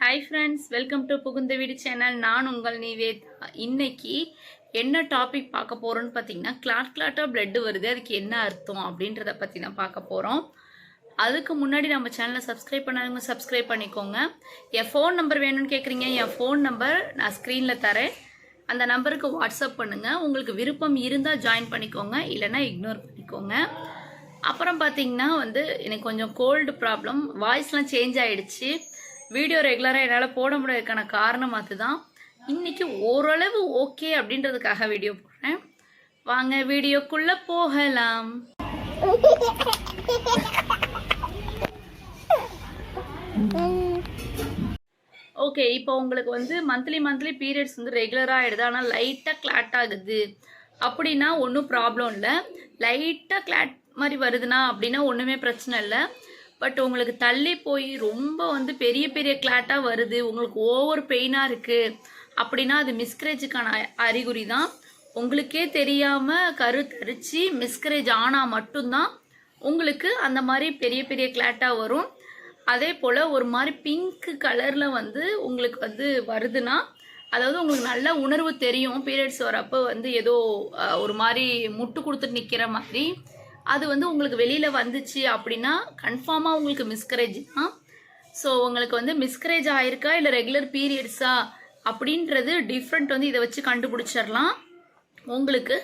Hi friends welcome to புகுந்த வீடு channel நான் உங்கள் நிவேத். இன்னைக்கு என்ன டாபிக் பார்க்க போகிறோன்னு பார்த்தீங்கன்னா கிளாட் கிளாட்டாக பிளட்டு வருது. அதுக்கு என்ன அர்த்தம் அப்படின்றத பற்றி தான் பார்க்க போகிறோம் அதுக்கு முன்னாடி நம்ம சேனலை சப்ஸ்கிரைப் பண்ணாதவங்க சப்ஸ்கிரைப் பண்ணிக்கோங்க. என் ஃபோன் நம்பர் வேணும்னு கேட்குறீங்க என் ஃபோன் நம்பர் நான் ஸ்க்ரீனில் தரேன். அந்த நம்பருக்கு வாட்ஸ்அப் பண்ணுங்கள் உங்களுக்கு விருப்பம் இருந்தால் ஜாயின் பண்ணிக்கோங்க இல்லைன்னா இக்னோர் பண்ணிக்கோங்க. அப்புறம் பார்த்தீங்கன்னா வந்து எனக்கு கொஞ்சம் கோல்டு ப்ராப்ளம் வாய்ஸ்லாம் சேஞ்ச் ஆகிடுச்சு வீடியோ ரெகுலராக என்னால் போட முடியாதுக்கான காரணம் அதுதான். இன்றைக்கி ஓரளவு ஓகே அப்படின்றதுக்காக வீடியோ போடுறேன். வாங்க வீடியோக்குள்ளே போகலாம். ஓகே இப்போ உங்களுக்கு வந்து மந்த்லி மந்த்லி பீரியட்ஸ் வந்து ரெகுலராக ஆகிடுது ஆனால் லைட்டாக கிளாட் ஆகுது. அப்படின்னா ஒன்றும் ப்ராப்ளம் இல்லை. லைட்டாக கிளாட் மாதிரி வருதுன்னா அப்படின்னா ஒன்றுமே பிரச்சனை இல்லை. பட் உங்களுக்கு தள்ளி போய் ரொம்ப வந்து பெரிய பெரிய கிளாட்டாக வருது. உங்களுக்கு ஓவர் பெயினாக இருக்குது அப்படின்னா அது மிஸ்கரேஜுக்கான அறிகுறி தான் உங்களுக்கே தெரியாமல் கரு தரிச்சு மிஸ்கரேஜ் ஆனால் மட்டும்தான் உங்களுக்கு அந்த மாதிரி பெரிய பெரிய கிளாட்டாக வரும். அதே போல் ஒரு மாதிரி பிங்க் கலரில் வந்து உங்களுக்கு வந்து வருதுன்னா அதாவது உங்களுக்கு நல்ல உணர்வு தெரியும். பீரியட்ஸ் வரப்போ வந்து ஏதோ ஒரு மாதிரி முட்டு கொடுத்துட்டு நிற்கிற மாதிரி அது வந்து உங்களுக்கு வெளியில் வந்துச்சு அப்படின்னா கன்ஃபார்மாக உங்களுக்கு மிஸ்கரேஜ் தான். ஸோ உங்களுக்கு வந்து மிஸ்கரேஜ் ஆயிருக்கா இல்லை ரெகுலர் பீரியட்ஸா அப்படின்றது டிஃப்ரெண்ட் வந்து இதை வச்சு கண்டுபிடிச்சிடலாம். உங்களுக்கு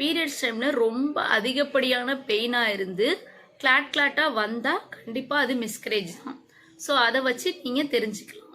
பீரியட்ஸ் டைமில் ரொம்ப அதிகப்படியான பெயினாக இருந்து கிளாட் கிளாட்டாக வந்தால் கண்டிப்பாக அது மிஸ்கரேஜ் தான். ஸோ அதை வச்சு நீங்கள் தெரிஞ்சுக்கலாம்.